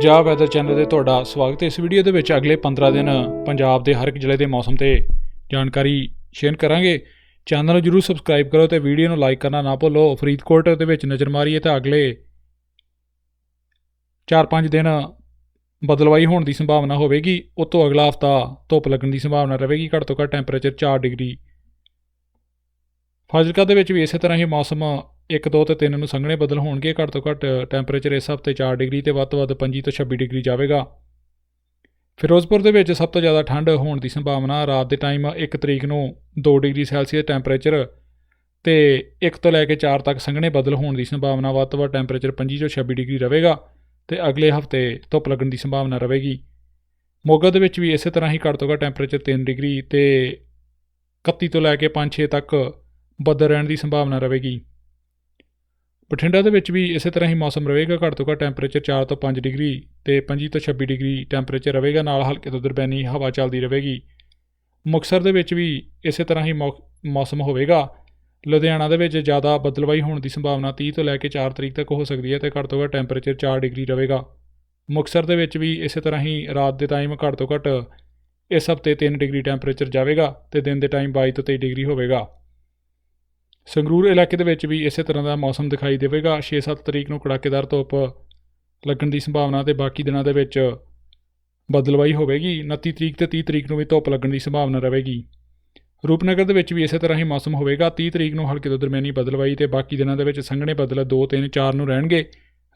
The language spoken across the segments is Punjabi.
ਪੰਜਾਬ ਵੈਦਰ ਚੈਨਲ ਤੇ ਤੁਹਾਡਾ ਸਵਾਗਤ ਹੈ। ਇਸ ਵੀਡੀਓ ਦੇ ਵਿੱਚ ਅਗਲੇ 15 ਦਿਨ ਪੰਜਾਬ ਦੇ ਹਰ ਇੱਕ ਜ਼ਿਲ੍ਹੇ ਦੇ ਮੌਸਮ ਤੇ ਜਾਣਕਾਰੀ ਸ਼ੇਅਰ ਕਰਾਂਗੇ। ਚੈਨਲ ਨੂੰ ਜਰੂਰ ਸਬਸਕ੍ਰਾਈਬ ਕਰੋ ਤੇ ਵੀਡੀਓ ਨੂੰ ਲਾਈਕ ਕਰਨਾ ਨਾ ਭੁੱਲੋ। ਫਰੀਦਕੋਟ ਦੇ ਵਿੱਚ ਨਜ਼ਰ ਮਾਰੀਏ ਤਾਂ ਅਗਲੇ 4-5 ਦਿਨ ਬਦਲਵਾਈ ਹੋਣ ਦੀ ਸੰਭਾਵਨਾ ਹੋਵੇਗੀ। ਉਸ ਤੋਂ ਅਗਲਾ ਹਫਤਾ ਧੁੱਪ ਲੱਗਣ ਦੀ ਸੰਭਾਵਨਾ ਰਹੇਗੀ। ਘੱਟ ਤੋਂ ਘੱਟ ਟੈਂਪਰੇਚਰ 4 ਡਿਗਰੀ। ਫਾਜ਼ਿਲਕਾ ਦੇ ਵਿੱਚ ਵੀ ਇਸੇ ਤਰ੍ਹਾਂ ਹੀ ਮੌਸਮ 1 2 ਤੇ 3 ਨੂੰ ਸੰਘਣੇ ਬਦਲ ਹੋਣਗੇ, ਘੱਟ ਤੋਂ ਘੱਟ ਟੈਂਪਰੇਚਰ ਇਸ ਹਫ਼ਤੇ 4 ਡਿਗਰੀ ਤੇ ਵੱਧ ਤੋਂ ਵੱਧ 25 ਤੋਂ 26 ਡਿਗਰੀ ਜਾਵੇਗਾ। ਫਿਰੋਜ਼ਪੁਰ ਦੇ ਵਿੱਚ ਸਭ ਤੋਂ ਜ਼ਿਆਦਾ ਠੰਡ ਹੋਣ ਦੀ ਸੰਭਾਵਨਾ ਰਾਤ ਦੇ ਟਾਈਮ 1 ਤਰੀਕ ਨੂੰ 2 ਡਿਗਰੀ ਸੈਲਸੀਅਸ ਟੈਂਪਰੇਚਰ ਤੇ 1 ਤੋਂ ਲੈ ਕੇ 4 ਤੱਕ ਸੰਘਣੇ ਬਦਲ ਹੋਣ ਦੀ ਸੰਭਾਵਨਾ ਵੱਧ ਤੋਂ ਵੱਧ ਟੈਂਪਰੇਚਰ 25 ਤੋਂ 26 ਡਿਗਰੀ ਰਹੇਗਾ ਤੇ ਅਗਲੇ ਹਫ਼ਤੇ ਧੁੱਪ ਲੱਗਣ ਦੀ ਸੰਭਾਵਨਾ ਰਹੇਗੀ। ਮੋਗਾ ਦੇ ਵਿੱਚ ਵੀ ਇਸੇ ਤਰ੍ਹਾਂ ਹੀ ਘੱਟ ਤੋਂ ਘੱਟ ਟੈਂਪਰੇਚਰ 3 ਡਿਗਰੀ ਤੇ 31 ਤੋਂ ਲੈ ਕੇ 5-6 ਤੱਕ ਬੱਦਲ ਰਹਿਣ ਦੀ ਸੰਭਾਵਨਾ ਰਹੇਗੀ। ਬਠਿੰਡਾ ਦੇ ਵਿੱਚ ਵੀ ਇਸੇ ਤਰ੍ਹਾਂ ਹੀ ਮੌਸਮ ਰਹੇਗਾ, ਘੱਟ ਤੋਂ ਘੱਟ ਟੈਂਪਰੇਚਰ 4 ਤੋਂ 5 ਡਿਗਰੀ ਤੇ 25 ਤੋਂ 26 ਡਿਗਰੀ ਟੈਂਪਰੇਚਰ ਰਹੇਗਾ, ਨਾਲ ਹਲਕੇ ਤੋਂ ਦਰਬੈਨੀ ਹਵਾ ਚੱਲਦੀ ਰਹੇਗੀ। ਮੁਕਸਰ ਦੇ ਵਿੱਚ ਵੀ ਇਸੇ ਤਰ੍ਹਾਂ ਹੀ ਮੌਸਮ ਹੋਵੇਗਾ। ਲੁਧਿਆਣਾ ਦੇ ਵਿੱਚ ਜ਼ਿਆਦਾ ਬਦਲਵਾਈ ਹੋਣ ਦੀ ਸੰਭਾਵਨਾ 30 ਤੋਂ ਲੈ ਕੇ 4 ਤਰੀਕ ਤੱਕ ਹੋ ਸਕਦੀ ਹੈ ਤੇ ਘੱਟ ਤੋਂ ਘੱਟ ਟੈਂਪਰੇਚਰ 4 ਡਿਗਰੀ ਰਹੇਗਾ। ਮੁਕਸਰ ਦੇ ਵਿੱਚ ਵੀ ਇਸੇ ਤਰ੍ਹਾਂ ਹੀ ਰਾਤ ਦੇ ਟਾਈਮ ਘੱਟ ਤੋਂ ਘੱਟ ਇਸ ਹਫ਼ਤੇ 3 ਡਿਗਰੀ ਟੈਂਪਰੇਚਰ ਜਾਵੇਗਾ ਤੇ ਦਿਨ ਦੇ ਟਾਈਮ 22 ਤੋਂ 23 ਡਿਗਰੀ ਹੋਵੇਗਾ। ਸੰਗਰੂਰ ਇਲਾਕੇ ਦੇ ਵਿੱਚ ਵੀ ਇਸੇ ਤਰ੍ਹਾਂ ਦਾ ਮੌਸਮ ਦਿਖਾਈ ਦੇਵੇਗਾ। 6-7 ਤਰੀਕ ਨੂੰ ਕੜਾਕੇਦਾਰ ਧੁੱਪ ਲੱਗਣ ਦੀ ਸੰਭਾਵਨਾ ਤੇ ਬਾਕੀ ਦਿਨਾਂ ਦੇ ਵਿੱਚ ਬਦਲਵਾਈ ਹੋਵੇਗੀ। 29 ਤਰੀਕ ਤੇ 30 ਤਰੀਕ ਨੂੰ ਵੀ ਧੁੱਪ ਲੱਗਣ ਦੀ ਸੰਭਾਵਨਾ ਰਹੇਗੀ। ਰੂਪਨਗਰ ਦੇ ਵਿੱਚ ਵੀ ਇਸੇ ਤਰ੍ਹਾਂ ਹੀ ਮੌਸਮ ਹੋਵੇਗਾ। 30 ਤਰੀਕ ਨੂੰ ਹਲਕੇ ਤੋਂ ਦਰਮਿਆਨੀ ਬਦਲਵਾਈ ਤੇ ਬਾਕੀ ਦਿਨਾਂ ਦੇ ਵਿੱਚ ਸੰਘਣੇ ਬੱਦਲ 2 3 4 ਨੂੰ ਰਹਿਣਗੇ।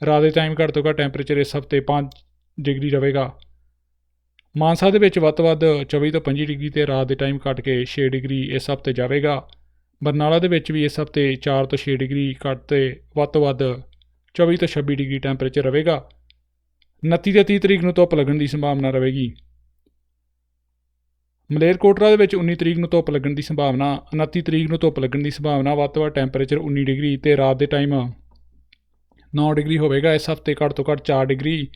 ਰਾਤ ਦੇ ਟਾਈਮ ਘੱਟ ਤੋਂ ਘੱਟ ਟੈਂਪਰੇਚਰ ਇਸ ਹਫ਼ਤੇ 5 ਡਿਗਰੀ ਰਹੇਗਾ। ਮਾਨਸਾ ਦੇ ਵਿੱਚ ਵੱਧ ਤੋਂ ਵੱਧ 24 ਤੋਂ 25 ਡਿਗਰੀ ਤੇ ਰਾਤ ਦੇ ਟਾਈਮ ਘਟ ਕੇ 6 ਡਿਗਰੀ ਇਸ ਹਫ਼ਤੇ ਜਾਵੇਗਾ। ਬਰਨਾਲਾ ਦੇ ਵਿੱਚ ਵੀ ਇਸ ਹਫ਼ਤੇ 4 ਤੋਂ 6 ਡਿਗਰੀ ਘੱਟ ਤੇ ਵੱਧ ਤੋਂ ਵੱਧ 24 ਤੋਂ 26 ਡਿਗਰੀ ਟੈਂਪਰੇਚਰ ਰਹੇਗਾ। 29 ਤੇ 30 ਤਰੀਕ ਨੂੰ ਧੁੱਪ ਲੱਗਣ ਦੀ ਸੰਭਾਵਨਾ ਰਹੇਗੀ। ਮਲੇਰਕੋਟਰਾ ਦੇ ਵਿੱਚ 19 ਤਰੀਕ ਨੂੰ ਧੁੱਪ ਲੱਗਣ ਦੀ ਸੰਭਾਵਨਾ 29 ਤਰੀਕ ਨੂੰ ਧੁੱਪ ਲੱਗਣ ਦੀ ਸੰਭਾਵਨਾ, ਵੱਧ ਤੋਂ ਵੱਧ ਟੈਂਪਰੇਚਰ 19 ਡਿਗਰੀ ਤੇ ਰਾਤ ਦੇ ਟਾਈਮ 9 ਡਿਗਰੀ ਹੋਵੇਗਾ। ਇਸ ਹਫ਼ਤੇ ਘੱਟ ਤੋਂ ਘੱਟ 4 ਡਿਗਰੀ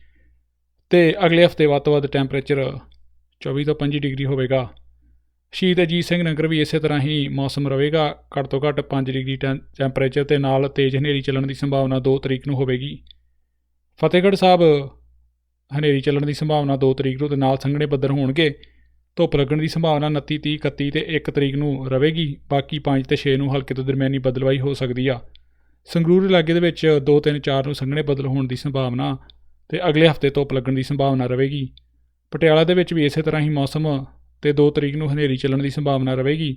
ਤੇ ਅਗਲੇ ਹਫ਼ਤੇ ਵੱਧ ਤੋਂ ਵੱਧ ਟੈਂਪਰੇਚਰ 24 ਤੋਂ 25 ਡਿਗਰੀ ਹੋਵੇਗਾ। ਸ਼ਹੀਦ ਅਜੀਤ ਸਿੰਘ ਨਗਰ ਵੀ ਇਸੇ ਤਰ੍ਹਾਂ ਹੀ ਮੌਸਮ ਰਹੇਗਾ। ਘੱਟ ਤੋਂ ਘੱਟ 5 ਡਿਗਰੀ ਟੈਂ- ਟੈਂਪਰੇਚਰ ਤੇ ਨਾਲ ਤੇਜ਼ ਹਨੇਰੀ ਚੱਲਣ ਦੀ ਸੰਭਾਵਨਾ 2 ਤਰੀਕ ਨੂੰ ਹੋਵੇਗੀ। ਫਤਿਹਗੜ੍ਹ ਸਾਹਿਬ, ਹਨੇਰੀ ਚੱਲਣ ਦੀ ਸੰਭਾਵਨਾ 2 ਤਰੀਕ ਨੂੰ ਤੇ ਨਾਲ ਸੰਘਣੇ ਬੱਦਲ ਹੋਣਗੇ। ਧੁੱਪ ਲੱਗਣ ਦੀ ਸੰਭਾਵਨਾ 29 30 31 ਤੇ 1 ਤਰੀਕ ਨੂੰ ਰਹੇਗੀ। ਬਾਕੀ 5 ਤੇ 6 ਨੂੰ ਹਲਕੇ ਤੋਂ ਦਰਮਿਆਨੀ ਬਦਲਵਾਈ ਹੋ ਸਕਦੀ ਆ। ਸੰਗਰੂਰ ਇਲਾਕੇ ਦੇ ਵਿੱਚ 2 3 4 ਨੂੰ ਸੰਘਣੇ ਬੱਦਲ ਹੋਣ ਦੀ ਸੰਭਾਵਨਾ ਤੇ ਅਗਲੇ ਹਫ਼ਤੇ ਧੁੱਪ ਲੱਗਣ ਦੀ ਸੰਭਾਵਨਾ ਰਹੇਗੀ। ਪਟਿਆਲਾ ਦੇ ਵਿੱਚ ਵੀ ਇਸੇ ਤਰ੍ਹਾਂ ਹੀ ਮੌਸਮ ਤੇ 2 ਤਰੀਕ ਨੂੰ ਹਨੇਰੀ ਚੱਲਣ ਦੀ ਸੰਭਾਵਨਾ ਰਹੇਗੀ।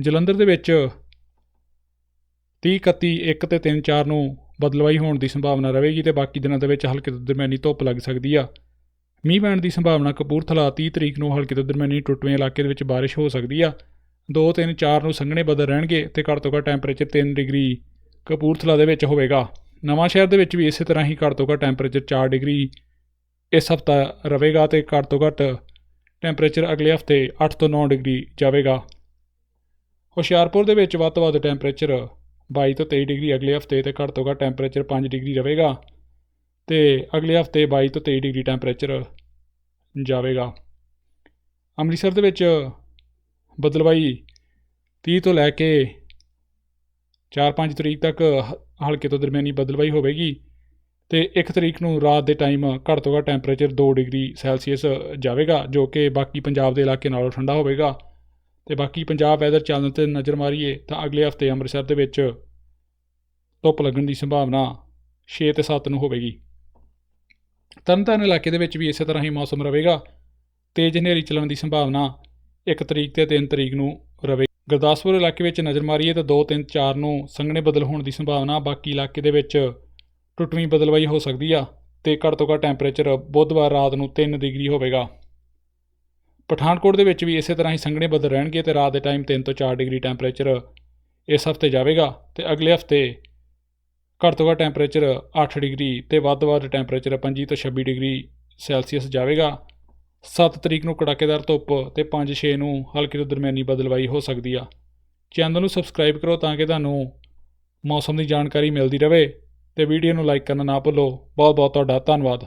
ਜਲੰਧਰ ਦੇ ਵਿੱਚ 30 31 1 ਤੇ 3 4 ਨੂੰ ਬਦਲਵਾਈ ਹੋਣ ਦੀ ਸੰਭਾਵਨਾ ਰਹੇਗੀ ਤੇ ਬਾਕੀ ਦਿਨਾਂ ਦੇ ਵਿੱਚ ਹਲਕੇ ਤੋਂ ਦਰਮਿਆਨੀ ਧੁੱਪ ਲੱਗ ਸਕਦੀ ਆ। ਮੀਂਹ ਪੈਣ ਦੀ ਸੰਭਾਵਨਾ ਕਪੂਰਥਲਾ 30 ਤਰੀਕ ਨੂੰ ਹਲਕੇ ਤੋਂ ਦਰਮਿਆਨੀ ਟੁੱਟਵੇਂ ਇਲਾਕੇ ਦੇ ਵਿੱਚ ਬਾਰਿਸ਼ ਹੋ ਸਕਦੀ ਆ। 2 3 4 ਨੂੰ ਸੰਘਣੇ ਬਦਲ ਰਹਿਣਗੇ ਤੇ ਘੱਟ ਤੋਂ ਘੱਟ ਟੈਂਪਰੇਚਰ 3 ਡਿਗਰੀ ਕਪੂਰਥਲਾ ਦੇ ਵਿੱਚ ਹੋਵੇਗਾ। ਨਵਾਂ ਸ਼ਹਿਰ ਦੇ ਵਿੱਚ ਵੀ ਇਸੇ ਤਰ੍ਹਾਂ ਹੀ ਘੱਟ ਤੋਂ ਘੱਟ ਟੈਂਪਰੇਚਰ 4 ਡਿਗਰੀ ਇਸ ਹਫਤਾ ਰਹੇਗਾ ਤੇ ਘੱਟ ਤੋਂ ਘੱਟ ਟੈਂਪਰੇਚਰ ਅਗਲੇ ਹਫ਼ਤੇ 8 ਤੋਂ 9 ਡਿਗਰੀ ਜਾਵੇਗਾ। ਹੁਸ਼ਿਆਰਪੁਰ ਦੇ ਵਿੱਚ ਵੱਧ ਤੋਂ ਵੱਧ ਟੈਂਪਰੇਚਰ 22 ਤੋਂ 23 ਡਿਗਰੀ ਅਗਲੇ ਹਫ਼ਤੇ ਤੇ ਘੱਟ ਤੋਂ ਘੱਟ ਟੈਂਪਰੇਚਰ 5 ਡਿਗਰੀ ਰਹੇਗਾ ਤੇ ਅਗਲੇ ਹਫ਼ਤੇ 22 ਤੋਂ 23 ਡਿਗਰੀ ਟੈਂਪਰੇਚਰ ਜਾਵੇਗਾ। ਅੰਮ੍ਰਿਤਸਰ ਦੇ ਵਿੱਚ ਬਦਲਵਾਈ 30 ਤੋਂ ਲੈ ਕੇ 4-5 ਤਰੀਕ ਤੱਕ ਹ- ਹਲਕੇ ਤੋਂ ਦਰਮਿਆਨੀ ਬਦਲਵਾਈ ਹੋਵੇਗੀ। ਤੇ 1 ਤਰੀਕ ਨੂੰ ਰਾਤ ਦੇ ਟਾਈਮ ਘੱਟ ਤੋਂ ਘੱਟ ਟੈਂਪਰੇਚਰ 2 ਡਿਗਰੀ ਸੈਲਸੀਅਸ ਜਾਵੇਗਾ, ਜੋ ਕਿ ਬਾਕੀ ਪੰਜਾਬ ਦੇ ਇਲਾਕੇ ਨਾਲੋਂ ਠੰਡਾ ਹੋਵੇਗਾ। ਤੇ ਬਾਕੀ ਪੰਜਾਬ ਵੈਦਰ ਚੈਨਲ ਤੇ ਨਜ਼ਰ ਮਾਰੀਏ ਤਾਂ ਅਗਲੇ ਹਫ਼ਤੇ ਅੰਮ੍ਰਿਤਸਰ ਦੇ ਵਿੱਚ ਧੁੱਪ ਲੱਗਣ ਦੀ ਸੰਭਾਵਨਾ 6 ਤੇ 7 ਨੂੰ ਹੋਵੇਗੀ। ਤਰਨਤਾਰਨ ਇਲਾਕੇ ਦੇ ਵਿੱਚ ਵੀ ਇਸੇ ਤਰ੍ਹਾਂ ਹੀ ਮੌਸਮ ਰਹੇਗਾ। ਤੇਜ਼ ਹਨੇਰੀ ਚੱਲਣ ਦੀ ਸੰਭਾਵਨਾ 1 ਤਰੀਕ ਤੇ 3 ਤਰੀਕ ਨੂੰ ਰਵੇ। ਗੁਰਦਾਸਪੁਰ ਇਲਾਕੇ ਵਿੱਚ ਨਜ਼ਰ ਮਾਰੀਏ ਤਾਂ 2 3 4 ਨੂੰ ਸੰਘਣੇ ਬਦਲ ਹੋਣ ਦੀ ਸੰਭਾਵਨਾ ਬਾਕੀ ਇਲਾਕੇ ਦੇ ਵਿੱਚ ਟੁੱਟਵੀਂ ਬਦਲਵਾਈ ਹੋ ਸਕਦੀ ਆ ਤੇ ਘੱਟ ਤੋਂ ਘੱਟ ਟੈਂਪਰੇਚਰ ਬੁੱਧਵਾਰ ਰਾਤ ਨੂੰ 3 ਡਿਗਰੀ ਹੋਵੇਗਾ। ਪਠਾਨਕੋਟ ਦੇ ਵਿੱਚ ਵੀ ਇਸੇ ਤਰ੍ਹਾਂ ਹੀ ਸੰਘਣੇ ਬੱਦਲ ਰਹਿਣਗੇ ਤੇ ਰਾਤ ਦੇ ਟਾਈਮ 3 ਤੋਂ 4 ਡਿਗਰੀ ਟੈਂਪਰੇਚਰ ਇਸ ਹਫ਼ਤੇ ਜਾਵੇਗਾ ਤੇ ਅਗਲੇ ਹਫ਼ਤੇ ਘੱਟ ਤੋਂ ਘੱਟ ਟੈਂਪਰੇਚਰ 8 ਡਿਗਰੀ ਤੇ ਵੱਧ ਤੋਂ ਵੱਧ ਟੈਂਪਰੇਚਰ 25 ਤੋਂ 26 ਡਿਗਰੀ ਸੈਲਸੀਅਸ ਜਾਵੇਗਾ। 7 ਤਰੀਕ ਨੂੰ ਕੜਾਕੇਦਾਰ ਧੁੱਪ ਤੇ 5-6 ਨੂੰ ਹਲਕੀ ਤੋਂ ਦਰਮਿਆਨੀ ਬਦਲਵਾਈ ਹੋ ਸਕਦੀ ਆ। ਚੈਨਲ ਨੂੰ ਸਬਸਕ੍ਰਾਈਬ ਕਰੋ ਤਾਂ ਕਿ ਤੁਹਾਨੂੰ ਮੌਸਮ ਦੀ ਜਾਣਕਾਰੀ ਮਿਲਦੀ ਰਹੇ। ਤੇ ਵੀਡੀਓ ਨੂੰ ਲਾਈਕ ਕਰਨਾ ਨਾ ਭੁੱਲੋ। ਬਹੁਤ ਬਹੁਤ ਤੁਹਾਡਾ ਧੰਨਵਾਦ।